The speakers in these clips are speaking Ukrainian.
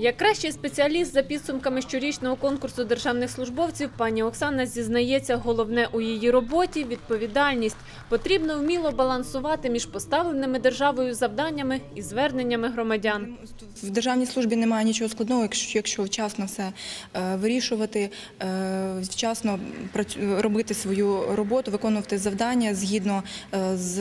Як кращий спеціаліст за підсумками щорічного конкурсу державних службовців, пані Оксана зізнається, головне у її роботі – відповідальність. Потрібно вміло балансувати між поставленими державою завданнями і зверненнями громадян. В державній службі немає нічого складного, якщо, вчасно все е, вирішувати, е, вчасно робити свою роботу, виконувати завдання згідно е, з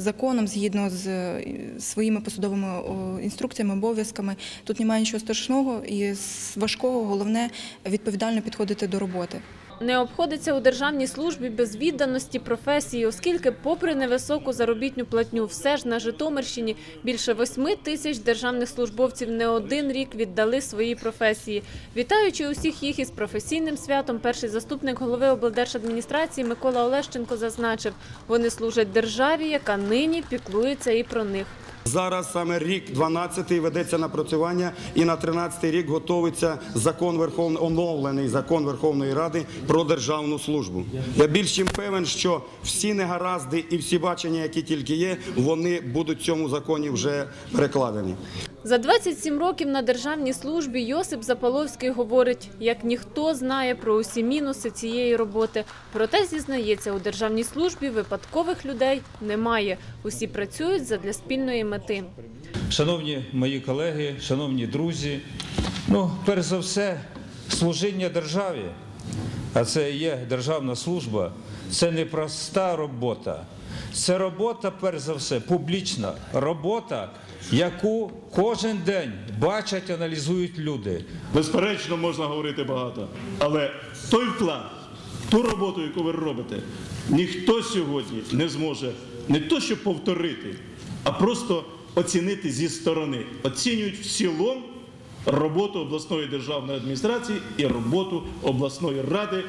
законом, згідно з своїми посадовими інструкціями, обов'язками. Тут немає нічого страшного і важкого головне відповідально підходити до роботи. Не обходиться у державній службі без відданості професії, оскільки, попри невисоку заробітну платню, все ж на Житомирщині більше восьми тисяч державних службовців не один рік віддали свої професії. Вітаючи усіх їх із професійним святом, перший заступник голови облдержадміністрації Микола Олещенко зазначив, вони служать державі, яка нині піклується і про них. Зараз саме рік 12-й ведеться напрацювання, і на 13-й рік готується закон Верховної оновлений закон Верховної Ради про державну службу. Я більш чим певен, що всі негаразди і всі бачення, які тільки є, вони будуть в цьому законі вже перекладені. За 27 років на державній службі Йосип Запаловський говорить, як ніхто знає про усі мінуси цієї роботи. Проте зізнається, у державній службі випадкових людей немає. Усі працюють задля спільної мети. Шановні мої колеги, шановні друзі, ну, перш за все, служіння державі, а це є державна служба, це не проста робота. Це робота, перш за все, публічна робота, яку кожен день бачать, аналізують люди. Безперечно, можна говорити багато, але той вклад, ту роботу, яку ви робите, ніхто сьогодні не зможе не то, що повторити, а просто оцінити зі сторони. Оцінюють в цілому роботу обласної державної адміністрації і роботу обласної ради.